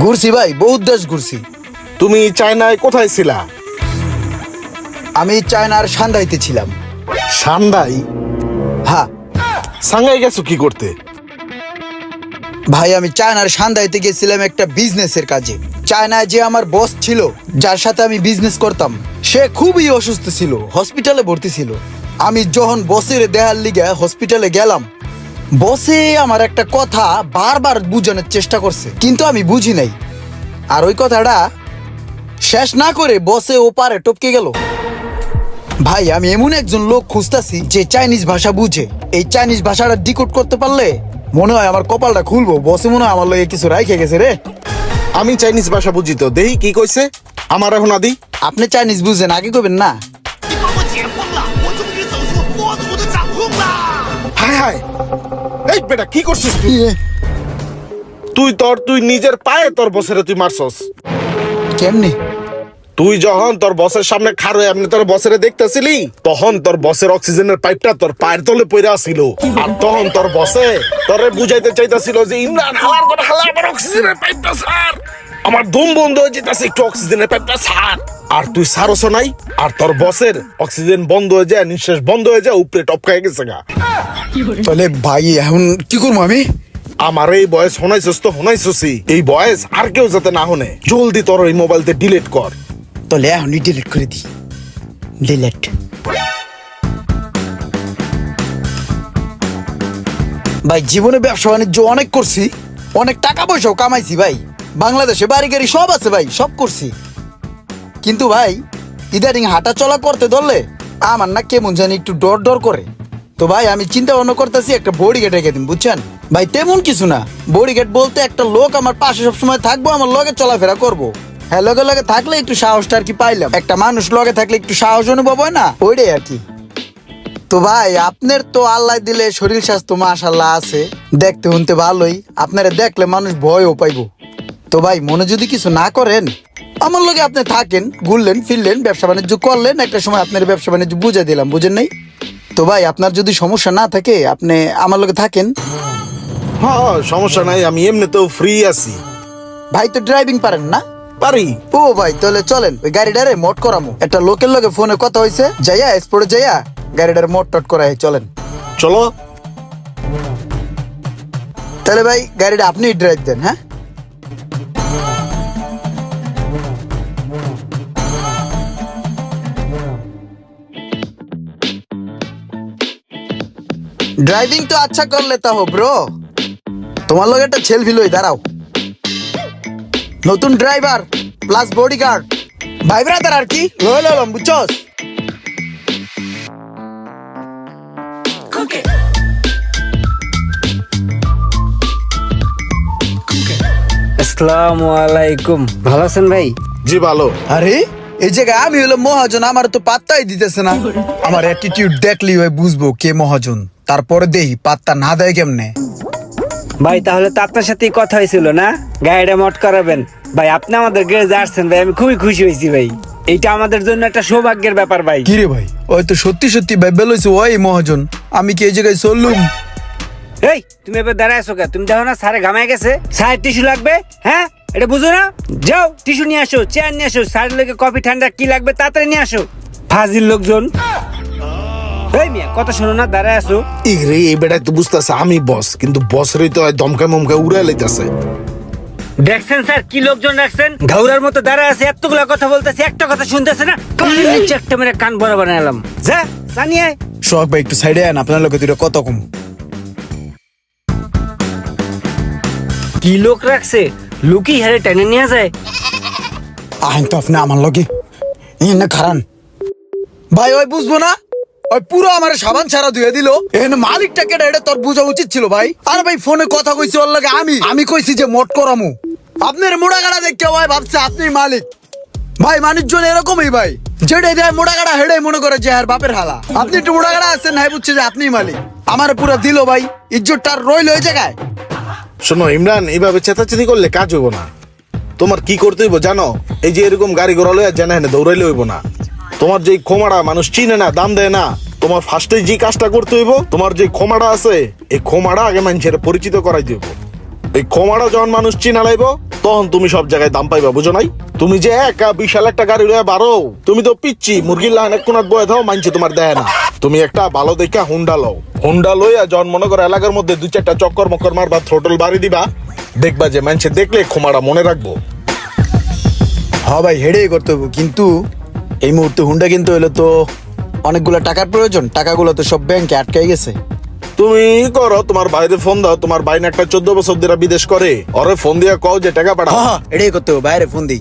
ঘুরছি ভাই বহুত দেশ ঘুরছি। তুমি চায়নায় কোথায় ছিলা? আমি চায়নার সান্দাইতে ছিলাম। সান্দাই হ্যাঁ। সাংহাই গেছো কি করতে? ভাই আমি চায়নার সান্দাইতে গেছিলাম একটা বিজনেসের কাজে। চায়নায় যে আমার বস ছিল যার সাথে আমি বিজনেস করতাম সে খুবই অসুস্থ ছিল হসপিটালে ভর্তি ছিল। আমি যখন বসের দেহার লিগে হসপিটালে গেলাম বসে আমার একটা কথা বারবার বুঝানোর চেষ্টা করছে কিন্তু আমি বুঝি নাই। আর ওই কথাটা শেষ না করে বসে ওপারে টপকে গেল। ভাই আমি এমন একজন লোক খুঁজতাছি যে চাইনিজ ভাষা বুঝে। এই চাইনিজ ভাষাটা ডিকোড করতে পারলে মনে হয় আমার কপালটা খুলবো। বসে মনে হয় আমার লগে কিছু রাইখে গেছে রে। আমি চাইনিজ ভাষা বুঝি তো। দেহি কি কইছে? আমার এখন আদি। আপনি চাইনিজ বুঝেন আগে কবেন না। হায় হায়। এই বেটা কি করছিস তুই? তুই তোর তুই নিজের পায়ে তোর বসেরে তুই মারছস। কেমনি? তুই যখন তোর বসের সামনে এমনি তোর বসেরে দেখতেছিলি তখন তোর বসের অক্সিজেনের পাইপটা তোর পায়ের তলে পড়ে আসছিল আর তখন তোর বসে তোরে বুঝাইতে চাইতেছিল যে ইমরান হালার করে হালা আমার অক্সিজেনের পাইপটা ছাড়। আমার দম বন্ধ হয়ে যেতেছে একটু অক্সিজেনের পাইপটা ছাড়। আর তুই সারস নাই আর তোর বসের অক্সিজেন বন্ধ হয়ে যায় নিঃশ্বাস বন্ধ হয়ে যায় উপরে টপকায় গেছে গা। তাহলে ভাই এখন কি করব আমি? আমার এই বয়স শোনাইছস তো শোনাইছসই। এই বয়স আর কেউ যাতে না হনে জলদি তোর ওই মোবাইলতে ডিলিট কর। তাহলে এখনই ডিলিট করে দিই ডিলিট ভাই জীবনে ব্যবসা বাণিজ্য অনেক করছি। অনেক টাকা পয়সাও কামাইছি ভাই। বাংলাদেশে বাড়ি গাড়ি সব আছে ভাই সব করছি। কিন্তু ভাই ইদারিং হাঁটা চলা করতে ধরলে আমার না কেমন জানি একটু ডর ডর করে। তো ভাই, আমি চিন্তা ভাবনা করতেছি, একটা বডি গেট রেখে দিন, বুঝছেন? ভাই, তেমন কিছু না। বডি গেট বলতে একটা লোক আমার পাশে সবসময় থাকব, আমার লগে চলাফেরা করব। হ্যাঁ লগে লগে থাকলে একটু সাহসটা আর কি পাইলাম। একটা মানুষ লগে থাকলে একটু সাহস অনুভব হয় না? ওইটাই আর কি। তো ভাই, আপনার তো আল্লাহ দিলে শরীর স্বাস্থ্য মাশাল্লাহ আছে। দেখতে শুনতে ভালোই। আপনারা দেখলে মানুষ ভয়ও পাইবো। তো ভাই, মনে যদি কিছু না করেন, আমার লগে আপনি থাকেন, ঘুরলেন, ফিরলেন, ব্যবসা বাণিজ্য করলেন, একটা সময় আপনার ব্যবসা বাণিজ্য বুঝে দিলাম, বুঝেন নাই? তো ভাই আপনার যদি সমস্যা না থাকে আপনি আমার লগে থাকেন। হ্যাঁ সমস্যা নাই আমি এমনিতেও ফ্রি আছি। ভাই তো ড্রাইভিং পারেন না? পারি। ও ভাই তাহলে চলেন ওই গাড়িটারে মোট করামু। একটা লোকের লগে ফোনে কথা হয়েছে যাইয়া স্পোর্টে যাইয়া গাড়িটার মোট টট করাই চলেন। চলো। তাহলে ভাই গাড়িটা আপনি ড্রাইভ দেন হ্যাঁ? ড্রাইভিং তো আচ্ছা করলে তা হো ব্রো তোমার লগে একটা ছেল ফিল দাঁড়াও। নতুন ড্রাইভার প্লাস বডি গার্ড ভাই ব্রাদার আর কি? লম বুঝছস? আসসালামু আলাইকুম। ভালো আছেন ভাই? জি ভালো। আরে এই জায়গায় আমি হলো মহাজন আমার তো পাত্তাই দিতেছে না। আমার অ্যাটিটিউড দেখলি ভাই বুঝব কে মহাজন। তারপরে দেহি পাত্তা না দেয় কেমনে? ভাই তাহলে তো আপনার সাথেই কথা হয়েছিল না? গাড়িটা মট করাবেন। ভাই আপনি আমাদের গ্যারেজে আসছেন ভাই আমি খুবই খুশি হয়েছি ভাই। এইটা আমাদের জন্য একটা সৌভাগ্যের ব্যাপার ভাই। কি রে ভাই? ওই তো সত্যি সত্যি ভাই বেলইছে ওই মহাজন। আমি কি এই জায়গায় চললুম? এই তুমি এবার দাঁড়ায় আছো কে তুমি দেখো না স্যারে ঘামায় গেছে। স্যার টিস্যু লাগবে হ্যাঁ? এটা বুঝো না? যাও টিস্যু নিয়ে আসো চেয়ার নিয়ে আসো। স্যারের লোকে কফি ঠান্ডা কি লাগবে তাড়াতাড়ি নিয়ে আসো। ফাজিল লোকজন। এই মিয়া কথা শোনো না দাঁড়ায় এই তো বুঝতেছে আমি বস কিন্তু বস রে তো দমকা মমকা উড়ে লাইতেছে। দেখছেন স্যার কি লোকজন রাখছেন? ঘাউরার মতো দাঁড়ায় আছে এতগুলা কথা বলতেছে একটা কথা শুনতেছে না? নিচে একটা মেরে কান বড় বানালাম যা জানিয়ে সোহাগ ভাই একটু সাইডে আন আপনার লোকে দুটো কত কম। কি লোক রাখছে? লুকি হারে টেনে নিয়ে যায়। তো আপনি আমার লগে। না খারান। ভাই ওই বুঝব না? ওই পুরো আমার সাবান ছাড়া ধুয়ে দিল। এখানে মালিকটা কেটে এটা তোর বোঝা উচিত ছিল ভাই। আর ভাই, ফোনে কথা কইছি, ওর লাগে আমি। আমি কইছি যে মোট করামু। আপনার মোড়া গাড়া দেখতে ভাই ভাবছে আপনি মালিক। ভাই, মানুষজন এরকমই ভাই। যেটাই দেয় মোড়া গাড়া হেডাই মনে করে যে আর বাপের হালা। আপনি একটু মোড়া গাড়া আছেন, নাই বুঝছে যে আপনিই মালিক। আমার পুরো দিল ভাই, ইজ্জতটা রইল ওই জায়গায়। শোনো, ইমরান, এইভাবে চেতাচেতি করলে কাজ হইব না। তোমার কি করতে হইব জানো? এই যে এরকম গাড়ি ঘোড়া লইয়া জানা হেনে দৌড়াইলে হইব না। তোমার যে খোমাড়া মানুষ চিনে না, দাম দেয় না, তোমার ফার্স্টে যে কাজটা করতে হইব, তোমার যে ক্ষমাটা আছে, এই ক্ষমাটা আগে মানুষের পরিচিত করাই দিব। এই ক্ষমাটা যখন মানুষ চিনা লাইব, তখন তুমি সব জায়গায় দাম পাইবা, বুঝো নাই? তুমি যে একা বিশাল একটা গাড়ি লয়ে বারো, তুমি তো পিচ্ছি, মুরগির লাইন এক কোনাত বয়ে দাও মানছে তোমার দেয় না। তুমি একটা ভালো দেখা হুন্ডা লও। হুন্ডা লইয়া যখন মনে করো এলাকার মধ্যে দুই চারটা চক্কর মক্কর মারবা, থ্রোটল বাড়ি দিবা, দেখবা যে মানুষে দেখলে ক্ষমাটা মনে রাখব। হ ভাই, হেডেই করতে কিন্তু এই মুহূর্তে হুন্ডা কিনতে হইলে তো অনেকগুলো টাকার প্রয়োজন টাকাগুলো তো সব ব্যাংকে আটকাই গেছে। তুমি করো তোমার বাইরে ফোন দাও তোমার বাইন একটা চোদ্দ বছর ধরে বিদেশ করে। ওরে ফোন দিয়া কও যে টাকা পাঠাও। হ্যাঁ এটাই করতে হবে বাইরে ফোন দিই।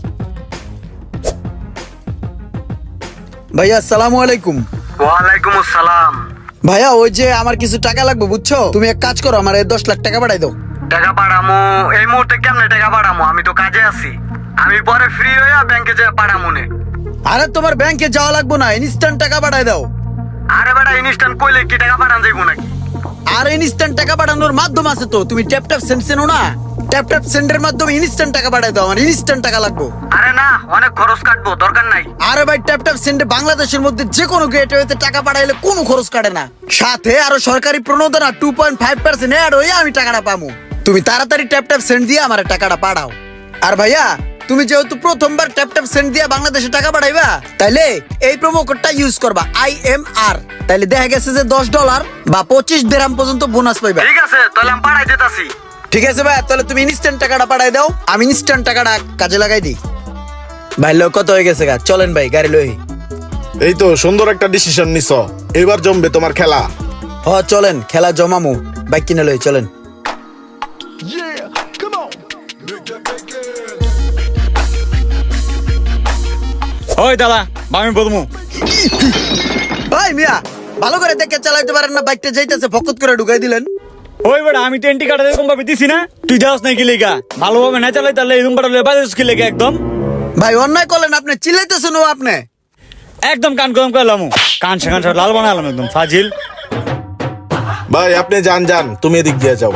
ভাইয়া আসসালামু আলাইকুম। ওয়ালাইকুম আসসালাম। ভাইয়া ওই যে আমার কিছু টাকা লাগবে বুঝছ? তুমি এক কাজ করো আমার এই দশ লাখ টাকা পাঠাই দাও। টাকা পাঠামো এই মুহূর্তে কেমনে টাকা পাঠামো? আমি তো কাজে আছি। আমি পরে ফ্রি হইয়া ব্যাংকে যেয়ে পাঠামো নে। আরে তোমার ব্যাংকে যাওয়া লাগবে না ইনস্ট্যান্ট টাকা পাঠাই দাও। আরে বেটা ইনস্ট্যান্ট কইলে কি টাকা পাঠান যাইবো নাকি? আর ইনস্ট্যান্ট টাকা পাঠানোর মাধ্যম আছে তো তুমি ট্যাপ ট্যাপ সেন্ড চেনো না? ট্যাপ ট্যাপ সেন্ডের মাধ্যমে ইনস্ট্যান্ট টাকা পাঠাই দাও আমার ইনস্ট্যান্ট টাকা লাগবে। আরে না অনেক খরচ কাটবো দরকার নাই। আরে ভাই ট্যাপ ট্যাপ সেন্ডে বাংলাদেশের মধ্যে যে কোনো গেটওয়েতে টাকা পাঠাইলে কোনো খরচ কাটে না। সাথে আরও সরকারি প্রণোদনা two point five percent add হয়ে আমি টাকাটা পাবো তুমি তাড়াতাড়ি ট্যাপ ট্যাপ সেন্ড দিয়ে আমার টাকাটা পাঠাও। আর ভাইয়া তুমি যেহেতু প্রথমবার ট্যাপ ট্যাপ সেন্ড দিয়ে বাংলাদেশে টাকা পাঠাইবা তাইলে এই প্রোমো কোডটা ইউজ করবা আই এম আর তাইলে দেখা গেছে যে দশ ডলার বা পঁচিশ দেরাম পর্যন্ত বোনাস পাইবা। ঠিক আছে তাহলে আমি পাঠাই দিতাছি। ঠিক আছে ভাই তাহলে তুমি ইনস্ট্যান্ট টাকাটা পাঠাই দাও আমি ইনস্ট্যান্ট টাকাটা কাজে লাগাই দিই। ভাই লোক কত হয়ে গেছে গা? চলেন ভাই গাড়ি লই এই তো সুন্দর একটা ডিসিশন নিছ। এবার জমবে তোমার খেলা। হ চলেন খেলা জমামু। বাইক কিনে লই চলেন। ওই দাদা আমি বলব ভাই মিয়া ভালো করে দেখে চালাইতে পারেন না বাইকটা যাইতেছে ফকত করে ঢুকাই দিলেন। ওই বেটা আমি তো এন্টি কাটা এরকম ভাবে দিছি না তুই যাস নাই কি লেগা? ভালোভাবে না চালাই তাহলে এরকম পাঠালে বাজাস কি লেগা একদম? ভাই অন্যায় করলেন আপনি চিল্লাইতেছেন ও আপনি। একদম কান গরম করলাম কান সে কান সব লাল বানালাম একদম ফাজিল। ভাই আপনি যান যান তুমি এদিক দিয়ে যাও।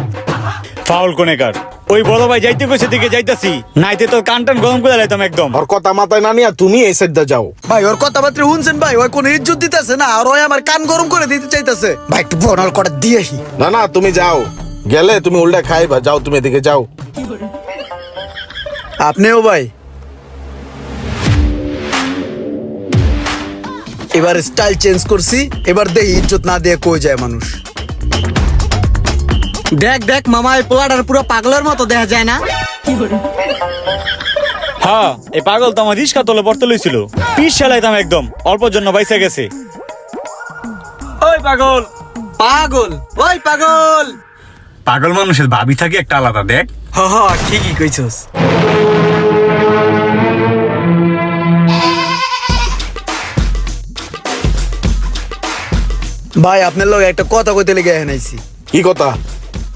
ফাউল কোনে কার ওই বড় ভাই যাইতে কইছে দিকে যাইতাছি। নাইতে তো কান টান গরম করে লাইতাম একদম। ওর কথা মাথায় না নিয়া তুমি এই সাইড যাও। ভাই ওর কথাবার্তা শুনছেন ভাই ওই কোনো ইজ্জত দিতেছে না আর ওই আমার কান গরম করে দিতে চাইতেছে। ভাই একটু বনার করে দিয়েহি না না তুমি যাও। গেলে তুমি উল্টা খাইবা যাও তুমি এদিকে যাও। আপনিও ভাই। এবার স্টাইল চেঞ্জ করছি এবার দেখি ইজ্জত না দিয়ে কই যায় মানুষ। দেখ দেখ মামা এই পোলাটার পুরো পাগলের মতো দেখা যায় না। হ্যাঁ এই পাগল তো আমার রিস্কা তলে পড়তে লইছিল। পিস চালাইতাম একদম অল্প জন্য বাইসা গেছে। ওই পাগল। পাগল ওই পাগল। পাগল মানুষের ভাবি থাকে একটা আলাদা দেখ। হ হ ঠিকই কইছস। ভাই আপনার লোক একটা কথা কইতে লেগে হেনাইছি কি কথা?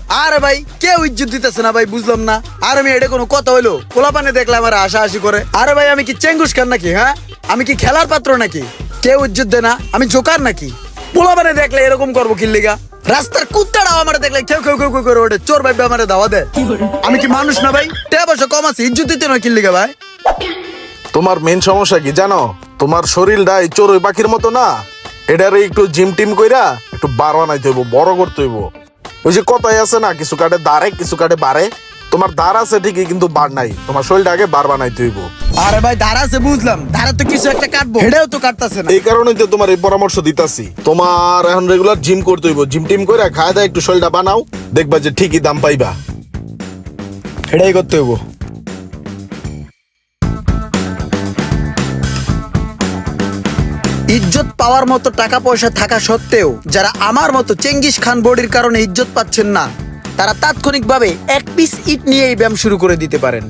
আরে ভাই কে ইজ্জত দিতেছে না ভাই, বুঝলাম না। আর আমি এটা কোনো কথা হইল, পোলাপানে দেখলাম আমার আশা আশি করে। আরে ভাই, আমি কি চেঙ্গুস খান নাকি হ্যাঁ? আমি কি খেলার পাত্র নাকি? কেউ ইজ্জত দেয় না, আমি জোকার নাকি? পোলাপানে দেখলে এরকম করব কিল্লিগা রাস্তার কুত্তাটাও আমার দেখলে কেউ কেউ কেউ কেউ করে ওঠে, চোর ভাই আমার দাওয়া দেয়। আমি কি মানুষ না ভাই? তে বসে কম আছে, ইজ্জত দিতে না কিল্লিগা ভাই? তোমার মেন সমস্যা কি জানো? তোমার শরীরটা এই চড়ুই পাখির মতো না? এটারে একটু জিম টিম কইরা একটু বার বানাইতে হইব, বড় করতে হইব। ওই যে কথাই আছে না কিছু কাটে দাঁড়ে কিছু কাটে বাড়ে। তোমার দাঁড় আছে ঠিকই কিন্তু বার নাই। তোমার শরীরটা আগে বার বানাইতে হইব। আরে ভাই ধারা আছে বুঝলাম। ধারে তো কিছু একটা কাটবো। হেডেও তো কাটতাছে না। এই কারণেই তো তোমার এই পরামর্শ দিতাছি। তোমার এখন রেগুলার জিম করতে হইব। জিম টিম করে খায় দায় একটু শরীরটা বানাও দেখবা যে ঠিকই দাম পাইবা। এটাই করতে হইব। ইজ্জত পাওয়ার মতো টাকা পয়সা থাকা সত্ত্বেও যারা আমার মতো চেঙ্গিস খান বডির কারণে ইজ্জত পাচ্ছেন না, তারা তাৎক্ষণিকভাবে এক পিস ইট নিয়ে এই ব্যায়াম শুরু করে দিতে পারেন।